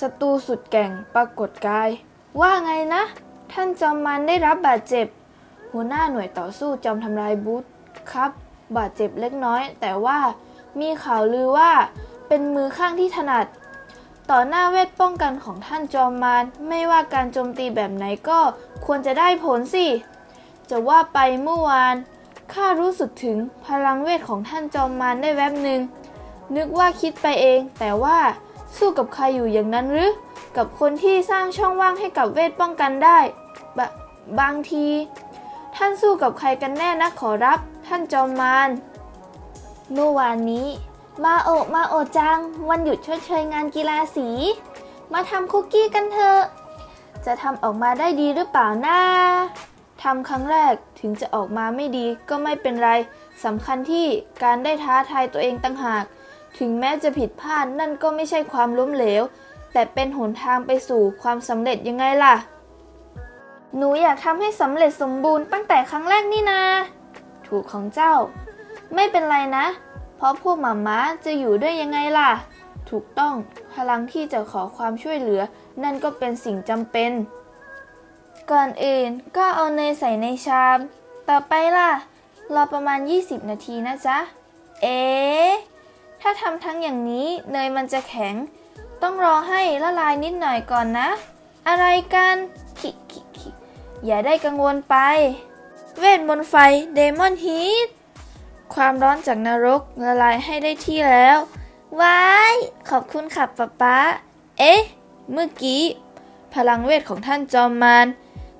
ศัตรูสุดแก่งปรากฏกาย ว่าไงนะ ท่านจอมมันได้รับบาดเจ็บ หัวหน้าหน่วยต่อสู้จอมทำลายบูธครับ บาดเจ็บเล็กน้อย แต่ว่ามีข่าวลือว่าเป็นมือข้างที่ถนัด ต่อหน้าเวทป้องกันของท่านจอมมารไม่ว่าการโจมตีแบบไหนก็ควรจะได้ผลสิ จะว่าไปเมื่อวานข้ารู้สึกถึงพลังเวทของท่านจอมมารได้แวบหนึ่งนึกว่าคิดไปเอง แต่ว่า สู้กับใครอยู่อย่างนั้นหรือ กับคนที่สร้างช่องว่างให้กับเวทป้องกันได้บะบางที ท่านสู้กับใครกันแน่นะขอรับ ท่านจอมมารเมื่อวานนี้ มาโอมาโอจัง วันหยุดชดเชยงานกีฬาสี มาทำคุกกี้กันเถอะ จะทำออกมาได้ดีหรือเปล่านะทำครั้งแรกถึงจะออกมาไม่ดีก็ไม่เป็นไรสำคัญที่การได้ท้าทายตัวเองตั้งหาก ถึงแม้จะผิดพลาดนั่นก็ไม่ใช่ความล้มเหลว แต่เป็นหนทางไปสู่ความสำเร็จยังไงล่ะ หนูอยากทำให้สำเร็จสมบูรณ์ตั้งแต่ครั้งแรกนี่นา ถูกของเจ้า ไม่เป็นไรนะ เพราะพวกหมาม้าจะอยู่ด้วยยังไงล่ะ ถูกต้องพลังที่จะขอความช่วยเหลือ นั่นก็เป็นสิ่งจำเป็น ก่อนอื่นก็เอาเนยใส่ในชาม ต่อไปล่ะ รอประมาณ 20 นาทีนะจ๊ะ เอ๊ ถ้าทำทั้งอย่างนี้เนยมันจะแข็ง ต้องรอให้ละลายนิดหน่อยก่อนนะ อะไรกันขิขิขิอย่าได้กังวลไป เวทมนต์ไฟเดมอนฮีทความร้อนจากนรกละลายให้ได้ที่แล้ว ว้าย ขอบคุณค่ะป๊าป๊า เอ๊ะ เมื่อกี้ พลังเวทของท่านจอมมาร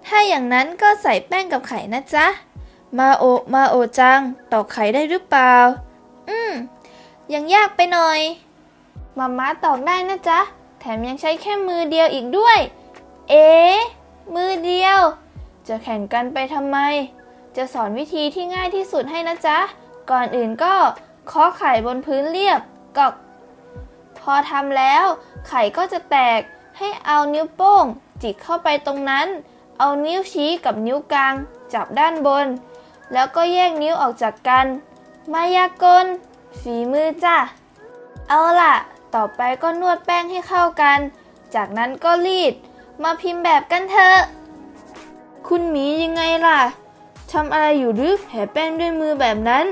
ถ้าอย่างนั้นก็ใส่แป้งกับไข่นะจ๊ะ มาโอ มาโอจังตอกไข่ได้หรือเปล่า อืม ยังยากไปหน่อยมาม่าตอกได้นะจ๊ะ แถมยังใช้แค่มือเดียวอีกด้วย เอ๊ะมือเดียว จะแข่งกันไปทำไม จะสอนวิธีที่ง่ายที่สุดให้นะจ๊ะ ก่อนอื่นก็เคาะไข่บนพื้นเรียบกอกพอทำแล้ว ไข่ก็จะแตกให้เอานิ้วโป้ง จิกเข้าไปตรงนั้น เอานิ้วชี้กับนิ้วกลาง จับด้านบน แล้วก็แยกนิ้วออกจากกัน มายากล ฝีมือจ้ะ เอาล่ะ ต่อไปก็นวดแป้งให้เข้ากัน จากนั้นก็รีด มาพิมพ์แบบกันเถอะ คุณหมียังไงล่ะทำอะไรอยู่หรือแผ่แป้งด้วยมือแบบนั้น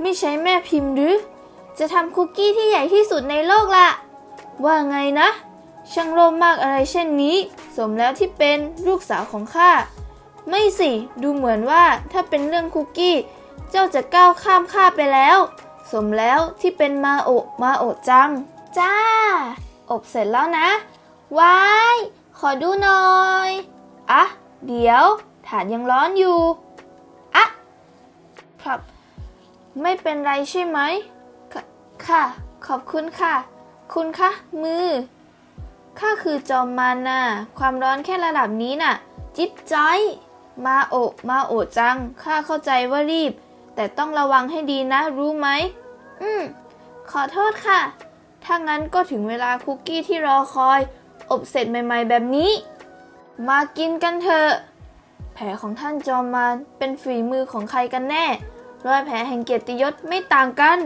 ไม่ใช้แม่พิมพ์หรือ จะทำคุกกี้ที่ใหญ่ที่สุดในโลกล่ะว่าไงนะ ช่างโลภมากอะไรเช่นนี้ สมแล้วที่เป็นลูกสาวของข้าไม่สิ ดูเหมือนว่าถ้าเป็นเรื่องคุกกี้ เจ้าจะก้าวข้ามข้าไปแล้ว สมแล้วที่เป็นมาโอะมาโอะจัง จ้า อบเสร็จแล้วนะว้ายขอดูหน่อย อะ เดี๋ยวถาดยังร้อนอยู่ อะครับไม่เป็นไรใช่ไหม ค่ะ ขอบคุณค่ะ คุณคะ มือ ข้าคือจอมมารน่ะ ความร้อนแค่ระดับนี้น่ะ จิ๊บจ้อย มาโอะมาโอะจัง ข้าเข้าใจว่ารีบ แต่ต้องระวังให้ดีนะรู้ไหม อืม ขอโทษค่ะ ถ้างั้นก็ถึงเวลาคุกกี้ที่รอคอย อบเสร็จใหม่ ๆ แบบนี้ มากินกันเถอะ แผลของท่านจอมมารเป็นฝีมือของใครกันแน่ รอยแผลแห่งเกียรติยศไม่ต่างกัน